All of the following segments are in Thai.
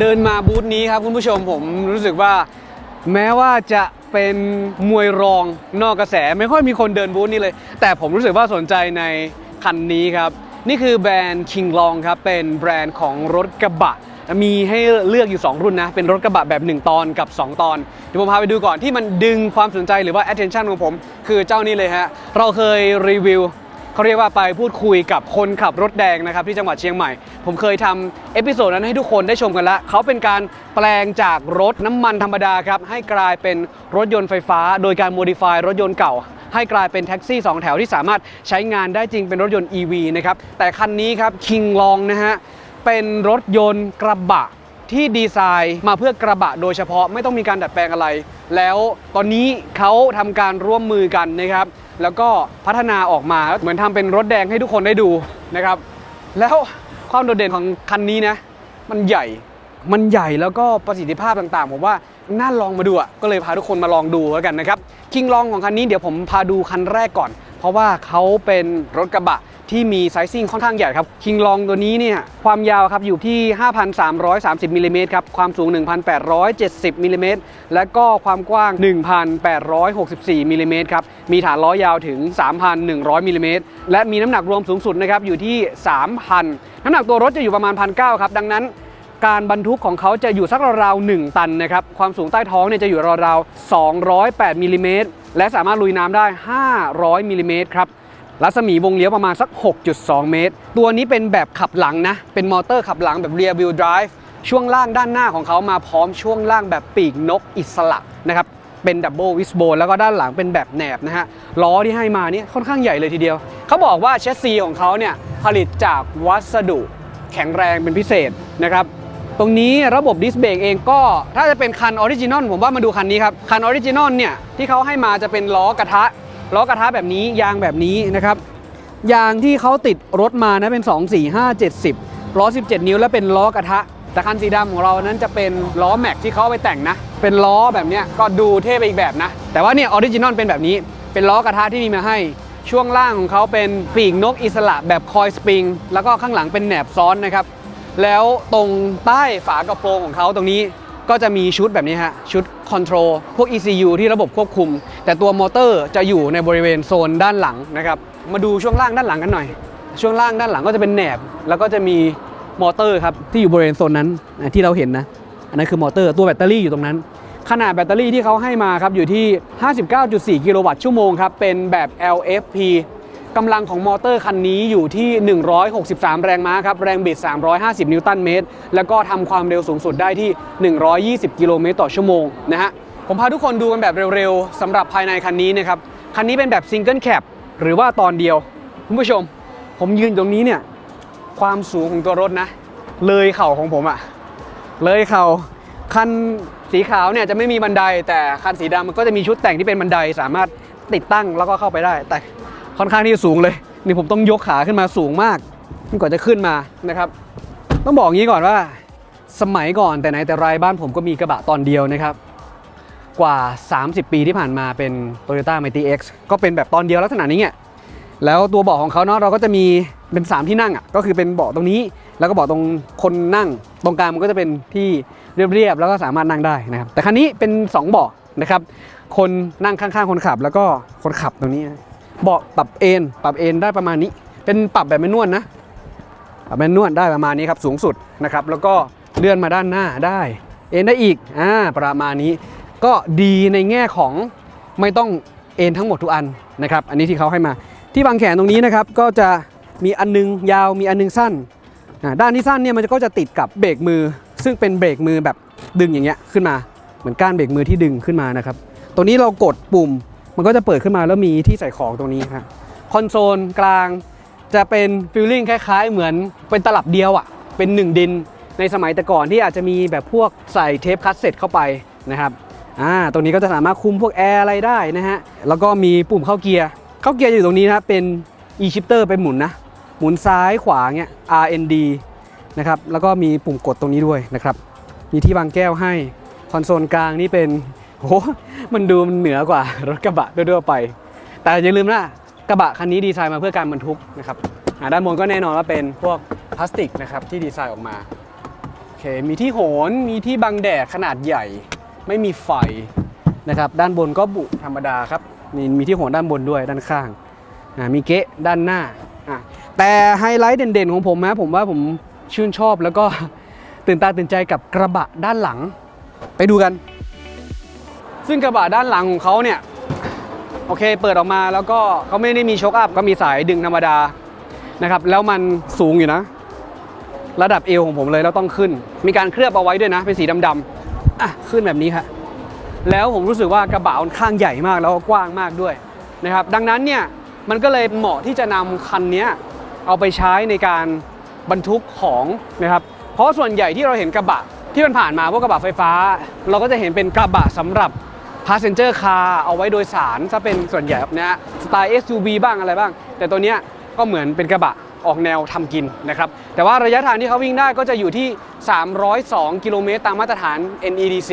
เดินมาบูธนี้ครับคุณผู้ชมผมรู้สึกว่า แม้ว่าจะเป็นมวยรองนอกกระแส ไม่ค่อยมีคนเดินบูธนี้เลย แต่ผมรู้สึกว่าสนใจในคันนี้ครับ นี่คือแบรนด์ King Long ครับ เป็นแบรนด์ของรถกระบะ มีให้เลือกอยู่ 2 รุ่นนะ เป็นรถกระบะแบบ 1 ตอนกับ 2 ตอน เดี๋ยวผมพาไปดูก่อนที่มันดึงความสนใจหรือว่า attention ของผม คือเจ้านี้เลยฮะ เราเคยรีวิว เขาเรียกว่าไปพูดคุยกับคนขับรถแดงนะครับที่จังหวัดเชียงใหม่ ผมเคยทำเอพิโซดนั้นให้ทุกคนได้ชมกันแล้วเขาเป็นการแปลงจากรถน้ำมันธรรมดาครับให้กลายเป็นรถยนต์ไฟฟ้า โดยการโมดิฟายรถยนต์เก่าให้กลายเป็นแท็กซี่ 2 แถวที่สามารถใช้งานได้จริงเป็นรถยนต์ EV นะครับ แต่คันนี้ครับ King Long นะฮะ เป็นรถยนต์กระบะ ที่ดีไซน์มาเพื่อกระบะโดยเฉพาะไม่ต้องมีการดัดแปลงอะไร แล้วตอนนี้เขาทำการร่วมมือกันนะครับ แล้วก็พัฒนาออกมาเหมือนทำเป็นรถแดงให้ทุกคนได้ดูนะครับ แล้วความโดดเด่นของคันนี้นะ มันใหญ่มันใหญ่แล้วก็ประสิทธิภาพต่างๆ ผมว่าน่าลองมาดูอะก็เลยพาทุกคนมาลองดูแล้วกันนะครับคิงลองของคันนี้เดี๋ยวผมพาดูคันแรกก่อน เพราะว่าเขาเป็นรถกระบะที่มีไซซิ่งค่อนข้างใหญ่ครับคิงลองตัวนี้เนี่ยความยาวครับอยู่ที่ 5,330มิลลิเมตรครับความสูง 1,870มิลลิเมตรและก็ความกว้าง 1,864มิลลิเมตรครับมีฐานล้อยาวถึง 3,100มิลลิเมตรและมีน้ำหนักรวมสูงสุดนะครับอยู่ที่ 3,000 น้ำหนักตัวรถจะอยู่ประมาณ 1,900ครับดังนั้นการบรรทุกของเขาจะอยู่สักราวๆ1ตันนะครับ ความสูงใต้ท้องเนี่ยจะอยู่ราวๆ208มิลลิเมตร และสามารถลุยน้ำได้ 500มิลลิเมตรครับรัศมีวงเลี้ยวประมาณสัก 6.2 เมตร ตัวนี้เป็นแบบขับหลังนะ เป็นมอเตอร์ขับหลังแบบ rear wheel drive ช่วงล่างด้านหน้าของเขามาพร้อมช่วงล่างแบบปีกนกอิสระนะครับ เป็นดับเบิลวิสโบแล้วก็ด้านหลังเป็นแบบแหนบนะฮะ ล้อที่ให้มานี่ค่อนข้างใหญ่เลยทีเดียว เขาบอกว่าเชสซีของเขาเนี่ยผลิตจากวัสดุแข็งแรงเป็นพิเศษนะครับ ตรงนี้ระบบดิสเบรกเองก็ถ้าจะเป็นคันออริจินอลผมว่ามาดูคันนี้ครับ คันออริจินอลเนี่ยที่เขาให้มาจะเป็นล้อกระทะ ล้อกระทะแบบนี้ยางแบบนี้นะครับ ยางที่เขาติดรถมานะเป็น 2 4 5 70ล้อ 17 นิ้วและเป็นล้อกระทะ แต่คันสีดำของเรานั้นจะเป็นล้อแม็กที่เขาไปแต่งนะ เป็นล้อแบบนี้ก็ดูเท่ไปอีกแบบนะ แต่ว่าเนี่ยออริจินอลเป็นแบบนี้ เป็นล้อกระทะที่มีมาให้ช่วงล่างของเขาเป็นปีกนกอิสระแบบคอยสปริง แล้วก็ข้างหลังเป็นแหนบซ้อนนะครับ แล้วตรงใต้ฝากระโปรงของเขาตรงนี้ก็จะมีชุดแบบนี้ฮะ ชุดคอนโทรลพวก ECU ที่ระบบควบคุม แต่ตัวมอเตอร์จะอยู่ในบริเวณโซนด้านหลังนะครับ มาดูช่วงล่างด้านหลังกันหน่อย ช่วงล่างด้านหลังก็จะเป็นแหนบ แล้วก็จะมีมอเตอร์ครับ ที่อยู่บริเวณโซนนั้นที่เราเห็นนะ อันนั้นคือมอเตอร์ตัวแบตเตอรี่อยู่ตรงนั้น ขนาดแบตเตอรี่ที่เขาให้มาครับอยู่ที่ 59.4 กิโลวัตต์ชั่วโมงครับเป็นแบบ LFP กำลังของมอเตอร์คันนี้อยู่ที่ 163 แรงม้าครับ แรงบิด 350 นิวตันเมตร แล้วก็ทำความเร็วสูงสุดได้ที่ 120 กิโลเมตรต่อชั่วโมงนะฮะ ผมพาทุกคนดูกันแบบเร็วๆสำหรับภายในคันนี้นะครับ คันนี้เป็นแบบซิงเกิลแคปหรือว่าตอนเดียว คุณผู้ชม ผมยืนตรงนี้เนี่ย ความสูงของตัวรถนะ เลยเข่าของผมอะเลยเข่าคันสีขาวเนี่ยจะไม่มีบันได แต่คันสีดำมันก็จะมีชุดแต่งที่เป็นบันไดสามารถติดตั้งแล้วก็เข้าไปได้แต่ ค่อนข้างที่จะสูงเลย นี่ผมต้องยกขาขึ้นมาสูงมากกว่าจะขึ้นมานะครับ ต้องบอกงี้ก่อนว่า สมัยก่อนแต่ไหนแต่ไรบ้านผมก็มีกระบะตอนเดียวนะครับ กว่า 30 ปีที่ผ่านมาเป็น Toyota m i t y X ก็เป็นแบบตอนเดียวลักษณะนี้ไงแล้วตัวเบาะของเขาเนาะเราก็จะมีเป็น 3 ที่นั่งอะก็คือเป็นเบาะตรงนี้แล้วก็เบาะตรงคนนั่ง ตรงกลางมันก็จะเป็นที่เรียบๆแล้วก็สามารถนั่งได้นะครับ แต่คันนี้เป็น 2 เบาะนะครับ คนนั่งข้างๆ คนขับแล้วก็คนขับตรงนี้ เบาะปรับเอนปรับเอนได้ประมาณนี้ เป็นปรับแบบไม่นวดนะปรับแมนนวดได้ประมาณนี้ครับสูงสุดนะครับ แล้วก็เลื่อนมาด้านหน้าได้ เอนได้อีกอ่าประมาณนี้ ก็ดีในแง่ของไม่ต้องเอนทั้งหมดทุกอันนะครับ อันนี้ที่เขาให้มา ที่วางแขนตรงนี้นะครับก็จะมีอันนึงยาวมีอันนึงสั้นด้านที่สั้นเนี่ยมันก็จะติดกับเบรกมือ ซึ่งเป็นเบรกมือแบบดึงอย่างเงี้ยขึ้นมา เหมือนก้านเบรกมือที่ดึงขึ้นมานะครับ ตัวนี้เรากดปุ่ม มันก็จะเปิดขึ้นมาแล้วมีที่ใส่ของตรงนี้ครับคอนโซลกลางจะเป็นฟิลลิ่งคล้ายๆ เหมือนเป็นตลับเดียวอะ่ะ เป็นหนึ่งดินในสมัยแต่ก่อนที่อาจจะมีแบบพวกใส่เทปคัสเซ็ตเข้าไปนะครับอ่าตรงนี้ก็จะสามารถคุมพวกแอร์อะไรได้นะฮะแล้วก็มีปุ่มเข้าเกียร์เข้าเกียร์อยู่ตรงนี้นะเป็น e-shifter ไปหมุนนะหมุนซ้ายขวาเงี้ย RND นะครับแล้วก็มีปุ่มกดตรงนี้ด้วยนะครับมีที่วางแก้วให้คอนโซลกลางนี่เป็น โหมันดูมันเหนือกว่ารถกระบะทั่วๆไป แต่อย่าลืมนะกระบะคันนี้ดีไซน์มาเพื่อการบรรทุกนะครับด้านบนก็แน่นอนว่าเป็นพวกพลาสติกนะครับที่ดีไซน์ออกมาโอเคมีที่โหนมีที่บังแดดขนาดใหญ่ ไม่มีไฟนะครับด้านบนก็บุธรรมดาครับมีมีที่โหนด้านบนด้วยด้านข้างอ่ามีเกะด้านหน้าอะแต่ไฮไลท์เด่นๆของผมนะผมว่าผมชื่นชอบแล้วก็ตื่นตาตื่นใจกับกระบะด้านหลัง ไปดูกัน ซึ่งกระบะด้านหลังของเขาเนี่ยโอเคเปิดออกมาแล้วก็เขาไม่ได้มีโชคอัพก็มีสายดึงธรรมดานะครับแล้วมันสูงอยู่นะ ระดับเอวของผมเลยแล้วต้องขึ้น มีการเคลือบเอาไว้ด้วยนะเป็นสีดำๆอะขึ้นแบบนี้ครับแล้วผมรู้สึกว่ากระบะค่อนข้างใหญ่มากแล้วก็กว้างมากด้วยนะครับดังนั้นเนี่ยมันก็เลยเหมาะที่จะนำคันนี้เอาไปใช้ในการบรรทุกของนะครับเพราะส่วนใหญ่ที่เราเห็นกระบะที่มันผ่านมาพวกกระบะไฟฟ้า เราก็จะเห็นเป็นกระบะสำหรับ passenger car เอาไว้โดยสารซะเป็นส่วนใหญ่นะฮะสไตล์ SUV บ้างอะไรบ้าง แต่ตัวเนี้ยก็เหมือนเป็นกระบะออกแนวทำกินนะครับ แต่ว่าระยะทางที่เขาวิ่งได้ก็จะอยู่ที่ 302 กิโลเมตรตามมาตรฐาน NEDC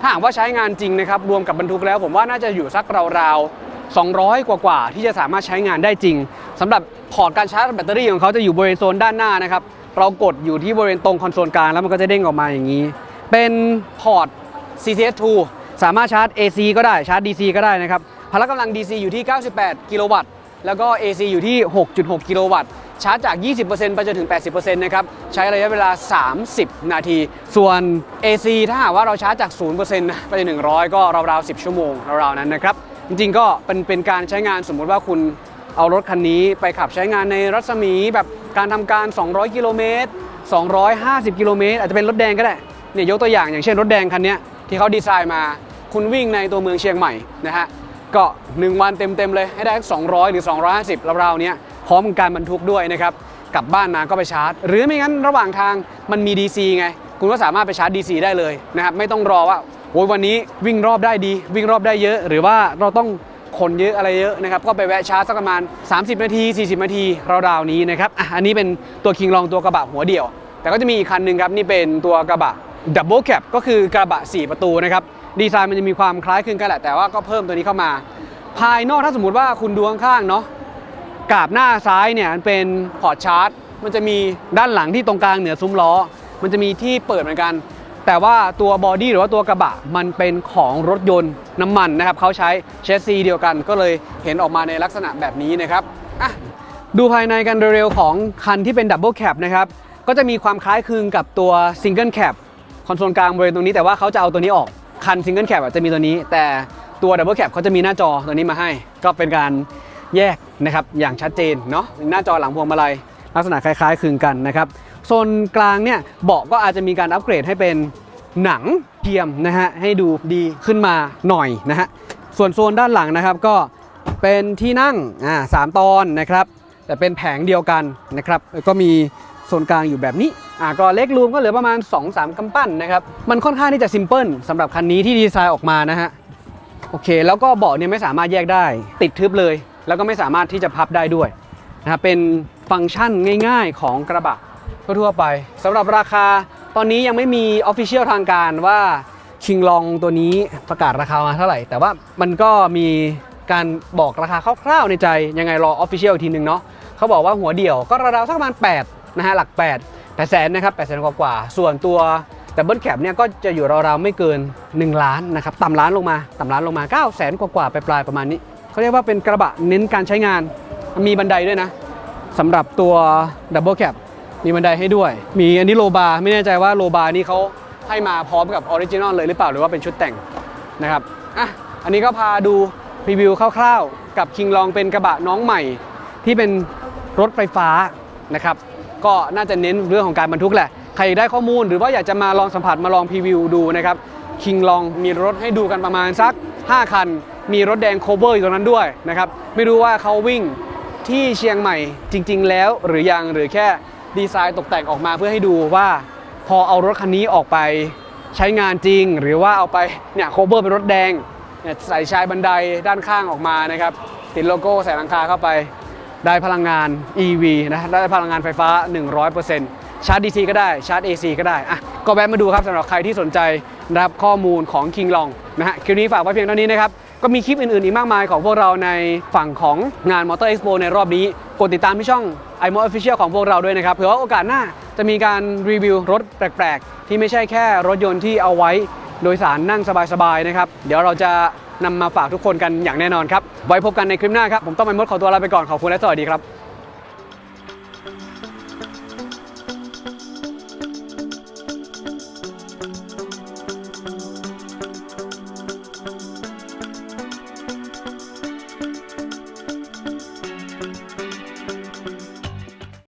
ถ้าหากว่าใช้งานจริงนะครับ รวมกับบรรทุกแล้ว ผมว่าน่าจะอยู่สักราวๆ 200 กว่าๆ ที่จะสามารถใช้งานได้จริงสำหรับพอร์ตการชาร์จแบตเตอรี่ของเขาจะอยู่บริเวณโซนด้านหน้านะครับ เรากดอยู่ที่บริเวณตรงคอนโซลกลางแล้วมันก็จะเด้งออกมาอย่างนี้ เป็นพอร์ต CCS2 สามารถชาร์จ AC ก็ได้ชาร์จ DC ก็ได้นะครับพละกำลัง DC อยู่ที่ 98 กิโลวัตต์ แล้วก็ AC อยู่ที่ 6.6 กิโลวัตต์ ชาร์จจาก 20%ไปจนถึง 80%นะครับ ใช้ระยะเวลา 30 นาที ส่วน AC ถ้าหากว่าเราชาร์จจาก 0%นะไปจนถึง100 ก็ราวๆ 10 ชั่วโมง ราวๆ นั้นนะครับ จริงๆ ก็เป็นเป็นการใช้งานสมมุติว่าคุณเอารถคันนี้ไปขับใช้งานในรัศมีแบบการทำการ 200 กิโลเมตร 250 กิโลเมตร อาจจะเป็นรถแดงก็ได้ เนี่ยยกตัวอย่างอย่างเช่นรถแดงคันเนี้ยที่เขาดีไซน์มา คุณวิ่งในตัวเมืองเชียงใหม่นะฮะก็ 1 วันเต็ม ๆ เลยให้ได้สัก200 หรือ 250ราวๆเนี้ยพร้อมการบรรทุกด้วยนะครับ กลับบ้านมาก็ไปชาร์จ หรือไม่งั้นระหว่างทางมันมี DC ไง คุณก็สามารถไปชาร์จ DC ได้เลยนะครับ ไม่ต้องรอว่าโอ้ยวันนี้วิ่งรอบได้ดี วิ่งรอบได้เยอะ หรือว่าเราต้องคนเยอะอะไรเยอะนะครับ ก็ไปแวะชาร์จสักประมาณ 30 นาที 40 นาทีราวๆนี้นะครับอะอันนี้เป็นตัวคิงลองตัวกระบะหัวเดี่ยว แต่ก็จะมีอีกคันหนึ่งครับนี่เป็นตัวกระบะดับเบิลแคปก็คือกระบะ 4 ประตูนะครับ ดีไซน์มันจะมีความคล้ายคลึงกันแหละแต่ว่าก็เพิ่มตัวนี้เข้ามา ภายนอกถ้าสมมติว่าคุณดูข้างๆเนาะกาบหน้าซ้ายเนี่ยมันเป็นพอร์ตชาร์จมันจะมีด้านหลังที่ตรงกลางเหนือซุ้มล้อ มันจะมีที่เปิดเหมือนกัน แต่ว่าตัวบอดี้หรือว่าตัวกระบะมันเป็นของรถยนต์น้ำมันนะครับเขาใช้เชสซีเดียวกันก็เลยเห็นออกมาในลักษณะแบบนี้นะครับอะดูภายในกันเร็วๆของคันที่เป็นดับเบิลแคปนะครับก็จะมีความคล้ายคลึงกับตัวซิงเกิลแคปคอนโซลกลางบริเวณตรงนี้แต่ว่าเขาจะเอาตัวนี้ออก คันซิงเกิลแคปจะมีตัวนี้ แต่ตัวดับเบิลแคปเขาจะมีหน้าจอตัวนี้มาให้ ก็เป็นการแยกนะครับอย่างชัดเจนเนาะหน้าจอหลังพวงมาลัยลักษณะคล้ายๆคลึงกันนะครับโซนกลางเนี่ยเบาะก็อาจจะมีการอัปเกรดให้เป็นหนังเทียมนะฮะให้ดูดีขึ้นมาหน่อยนะฮะส่วนโซนด้านหลังนะครับก็เป็นที่นั่งอ่าสามตอนนะครับแต่เป็นแผงเดียวกันนะครับก็มี โซนกลางอยู่แบบนี้อ่าก็เล็กรูมก็เหลือประมาณ 2-3กำปั้นนะครับ มันค่อนข้างที่จะซิมเพิลสำหรับคันนี้ที่ดีไซน์ออกมานะฮะ โอเค แล้วก็เบาะเนี่ยไม่สามารถแยกได้ ติดทึบเลย แล้วก็ไม่สามารถที่จะพับได้ด้วยนะครับเป็นฟังก์ชันง่ายๆของกระบะทั่วๆไปสำหรับราคาตอนนี้ยังไม่มีออฟฟิเชียลทางการว่าคิงลองตัวนี้ประกาศราคามาเท่าไหร่ แต่ว่ามันก็มีการบอกราคาคร่าวๆในใจยังไงรอออฟฟิเชียลอีกทีหนึ่งเนาะเขาบอกว่าหัวเดี่ยวก็ราวๆสักประมาณ8 นะฮะหลัก 8 8แสนนะครับ8แสนกว่าๆส่วนตัวแต่เบิลแคปเนี่ยก็จะอยู่ราวๆไม่เกิน 1 ล้านนะครับต่ำล้านลงมาต่ำล้านลงมา9 0 0แสนกว่าๆไปปลายๆประมาณนี้เขาเรียกว่าเป็นกระบะเน้นการใช้งานมีบันไดด้วยนะสำหรับตัวดับเบิลแคปมีบันไดให้ด้วย มีอันนี้โลบาร์ไม่แน่ใจว่าโลบาร์นี่เขาให้มาพร้อมกับออริจินอลเลยหรือเปล่าหรือว่าเป็นชุดแต่งนะครับอะอันนี้ก็พาดูรีวิวคร่าวๆ กับคิงลองเป็นกระบะน้องใหม่ที่เป็นรถไฟฟ้านะครับ ก็น่าจะเน้นเรื่องของการบรรทุกแหละ ใครได้ข้อมูลหรือว่าอยากจะมาลองสัมผัสมาลองพรีวิวดูนะครับคิงลองมีรถให้ดูกันประมาณสัก 5 คัน มีรถแดงโคเวอร์อยู่ตรงนั้นด้วยนะครับไม่รู้ว่าเขาวิ่งที่เชียงใหม่จริง ๆ แล้วหรือยังหรือแค่ดีไซน์ตกแต่งออกมาเพื่อให้ดูว่าพอเอารถคันนี้ออกไปใช้งานจริง หรือว่าเอาไปเนี่ยโคเวอร์เป็นรถแดงเนี่ยใส่ชายบันไดด้านข้างออกมานะครับติดโลโก้ใส่หลังคาเข้าไป ได้พลังงาน EV นะได้พลังงานไฟฟ้า 100%ชาร์จ DC ก็ได้ชาร์จ AC ก็ได้อะก็แวะมาดูครับสำหรับใครที่สนใจนะครับข้อมูลของ King Long นะฮะคลิปนี้ฝากไว้เพียงเท่านี้นะครับก็มีคลิปอื่นๆ อีกมากมายของพวกเราในฝั่งของงาน Motor Expo ในรอบนี้ กดติดตามที่ช่อง i m o Official ของพวกเราด้วยนะครับเผื่อว่าโอกาสหน้าจะมีการรีวิวรถแปลกๆ ที่ไม่ใช่แค่รถยนต์ที่เอาไว้โดยสารนั่งสบายๆนะครับ เดี๋ยวเราจะ นำมาฝากทุกคนกันอย่างแน่นอนครับไว้พบกันในคลิปหน้าครับผมต้องไปมดขอตัวลาไปก่อนขอบคุณและสวัสดีครับ